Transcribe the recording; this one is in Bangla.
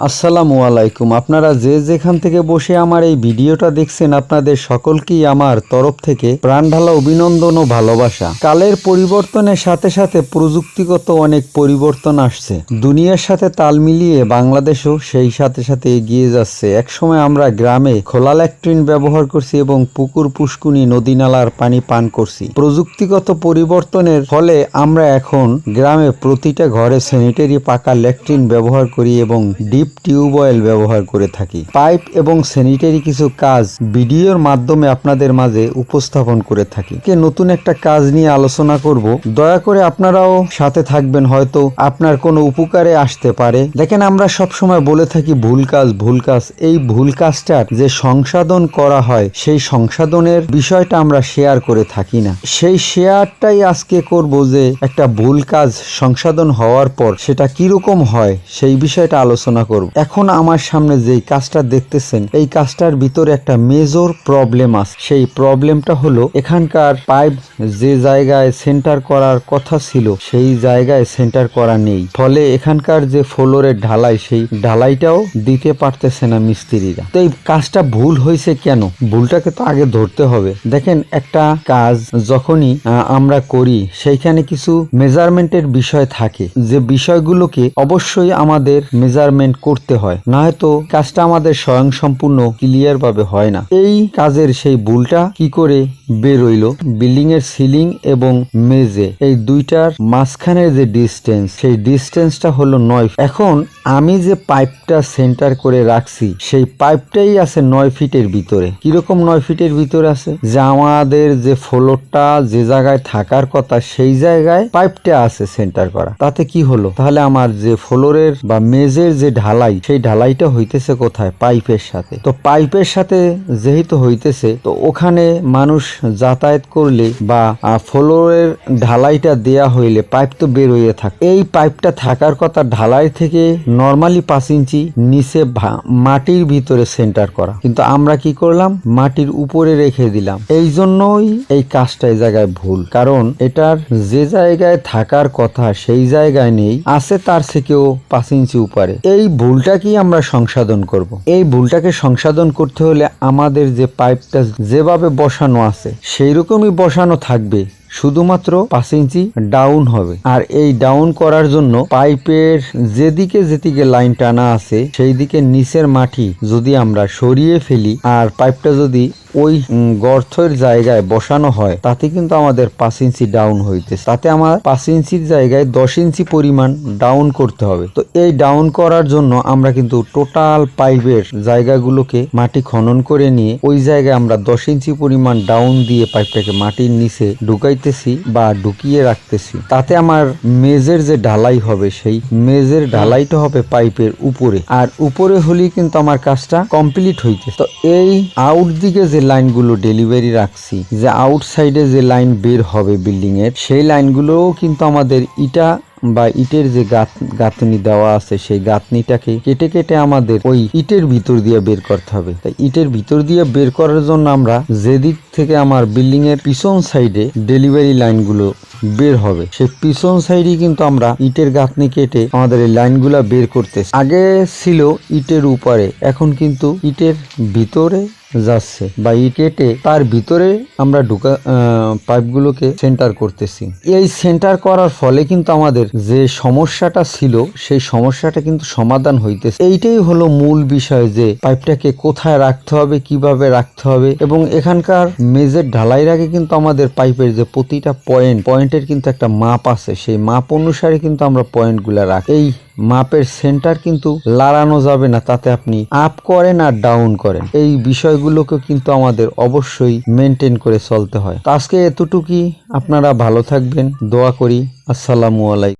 আসসালামু আলাইকুম। আপনারা যে যেখান থেকে বসে আমার এই ভিডিওটা দেখছেন, আপনাদের সকলকেই আমার তরফ থেকে প্রাণ ঢালা অভিনন্দন ও ভালোবাসা। কালের পরিবর্তনের সাথে সাথে প্রযুক্তিগত অনেক পরিবর্তন আসছে। দুনিয়ার সাথে তাল মিলিয়ে বাংলাদেশও সেই সাথে সাথে এগিয়ে যাচ্ছে। একসময় আমরা গ্রামে খোলা ল্যাট্রিন ব্যবহার করছি এবং পুকুর, পুষ্কুনি, নদী নালার পানি পান করছি। প্রযুক্তিগত পরিবর্তনের ফলে আমরা এখন গ্রামে প্রতিটা ঘরে স্যানিটারি পাকা ল্যাট্রিন ব্যবহার করি এবং ডিপ টিউবওয়েল ব্যবহার করে থাকি। পাইপ এবং স্যানিটারি কিছু কাজ ভিডিওর মাধ্যমে আপনাদের মাঝে উপস্থাপন করে থাকি। কে নতুন একটা কাজ নিয়ে আলোচনা করব, দয়া করে আপনারাও সাথে থাকবেন হয়তো আপনার কোনো উপকারে আসতে পারে। দেখেন আমরা সব সময় বলে থাকি, ভুল কাজ ভুল কাজ। এই ভুল কাজটার যে সংশোধন করা হয়, সেই সংশোধনের বিষয়টা আমরা শেয়ার করে থাকি না। সেই শেয়ারটাই আজকে করব যে একটা ভুল কাজ সংশোধন হওয়ার পর সেটা কীরকম হয়, সেই বিষয়টা আলোচনা করব। এখন আমার সামনে যেই কাজটা দেখতেছেন, এই কাজটার ভিতরে একটা মেজর প্রবলেম আছে। সেই প্রবলেমটা হলো, এখানকার পাইপ যে জায়গায় সেন্টার করার কথা ছিল, সেই জায়গায় সেন্টার করা নেই। ফলে এখানকার যে ফ্লোরের ঢালাই, সেই ঢালাইটাও দিতে পারতেছে না মিস্ত্রিরা। তো এই কাজটা ভুল হয়েছে কেন? ভুলটাকে তো আগে ধরতে হবে। দেখেন, একটা কাজ যখনই আমরা করি, সেইখানে কিছু মেজারমেন্টের বিষয় থাকে। যে বিষয়গুলোকে অবশ্যই আমাদের মেজারমেন্ট করতে হয়। না হয়তো কাজটা আমাদের স্বয়ং সম্পূর্ণ ক্লিয়ার ভাবে হয় না। এই কাজের সেই ভুলটা কি করে বেরোইলো বিল্ডিং এর সিলিং এবং মেজে এই দুইটার মাঝখানের যে ডিস্টেন্স সেই ডিস্টেন্সটা হলো নয় এখন আমি যে পাইপটা সেন্টার করে রাখছি, সেই পাইপটাই আছে নয় ফিটের ভিতরে। কীরকম নয় ফিটের ভিতরে আছে? যে আমাদের যে ফ্লোরটা যে জায়গায় থাকার কথা, সেই জায়গায় পাইপটা আছে সেন্টার করা। তাতে কি হলো? তাহলে আমার যে ফ্লোরের বা মেজের যে ঢালাই, সেই ঢালাইটা হইতেছে কোথায়? পাইপের সাথে। তো পাইপের সাথে যেহেতু হইতেছে, তো ওখানে মানুষ যাতায়াত করলে বা ফ্লোরের ঢালাইটা দেয়া হইলে পাইপ তো বের হয়ে থাকে। এই পাইপটা থাকার কথা ঢালাই থেকে নর্মালি পাঁচ ইঞ্চি নিচে মাটির ভিতরে সেন্টার করা। কিন্তু আমরা কি করলাম? মাটির উপরে রেখে দিলাম। এই জন্যই এই কাজটা এই জায়গায় ভুল। কারণ এটার যে জায়গায় থাকার কথা সেই জায়গায় নেই, আছে তার থেকেও পাঁচ ইঞ্চি উপরে। এই ভুলটা কি আমরা সংশোধন করব। এই ভুলটাকে সংশোধন করতে হলে আমাদের যে পাইপটা যেভাবে বসানো আছে সেই রকমই বসানো থাকবে। শুধুমাত্র পাঁচ ইঞ্চি ডাউন হবে। আর এই ডাউন করার জন্য পাইপের যেদিকে যেদিকে লাইন টানা আছে সেই দিকে নিচের মাটি যদি আমরা সরিয়ে ফেলি, আর পাইপটা যদি ওই গর্থের জায়গায় বসানো হয়, তাতে কিন্তু আমাদের পাঁচ ইঞ্চি ডাউন হইতেছে। তাতে আমার পাঁচ ইঞ্চির জায়গায় দশ ইঞ্চি পরিমাণ ডাউন করতে হবে। তো এই ডাউন করার জন্য আমরা কিন্তু টোটাল পাইপের জায়গাগুলোকে মাটি খনন করে নিয়ে, ওই জায়গায় আমরা দশ ইঞ্চি পরিমাণ ডাউন দিয়ে পাইপটাকে মাটির নিচে ঢুকাইতেছি বা ঢুকিয়ে রাখতেছি। তাতে আমার মেজের যে ঢালাই হবে, সেই মেজের ঢালাইটা হবে পাইপের উপরে। আর উপরে হলেই কিন্তু আমার কাজটা কমপ্লিট হইতেছে। তো এই আউট দিকে যে লাইনগুলো ডেলিভারি রাখছি, যে আউটসাইডে যে লাইন বের হবে বিল্ডিংয়ের সেই লাইনগুলোও কিন্তু আমাদের ইটা বা ইটের যে গাঁথনি দেওয়া আছে, সেই গাঁথনিটাকে কেটে কেটে আমাদের ওই ইটের ভিতর দিয়ে বের করতে হবে। তাই ইটের ভিতর দিয়ে বের করার জন্য আমরা যেদিক থেকে আমার বিল্ডিং এর পিছন সাইডে ডেলিভারি লাইনগুলো বের হবে। সেই পিছন সাইডে কিন্তু আমরা ইটের গাঁথনি কেটে আমাদের এই লাইনগুলা বের করতেছি। আগে ছিল ইটের উপরে, এখন কিন্তু ইটের ভিতরে যাচ্ছে বা কেটে তার ভিতরে আমরা ঢুকা পাইপগুলোকে সেন্টার করতেছি। এই সেন্টার করার ফলে কিন্তু আমাদের যে সমস্যাটা ছিল, সেই সমস্যাটা কিন্তু সমাধান হইতেছে। এইটাই হলো মূল বিষয় যে পাইপটাকে কোথায় রাখতে হবে, কীভাবে রাখতে হবে এবং এখানকার মেজের ঢালাইয়ের আগে কিন্তু আমাদের পাইপের যে প্রতিটা পয়েন্ট পয়েন্ট পয়েন্টের কিন্তু একটা মাপ আছে। সেই মাপ অনুসারে কিন্তু আমরা পয়েন্টগুলা রাখি। এই মাপের সেন্টার কিন্তু লাড়ানো যাবে না, তাতে আপনি আপ করেন আর ডাউন করেন। এই বিষয়গুলোকে কিন্তু আমাদের অবশ্যই মেনটেন করে চলতে হয়। আজকে এতটুকুই। আপনারা ভালো থাকবেন। দোয়া করি। আসসালামু আলাইকুম।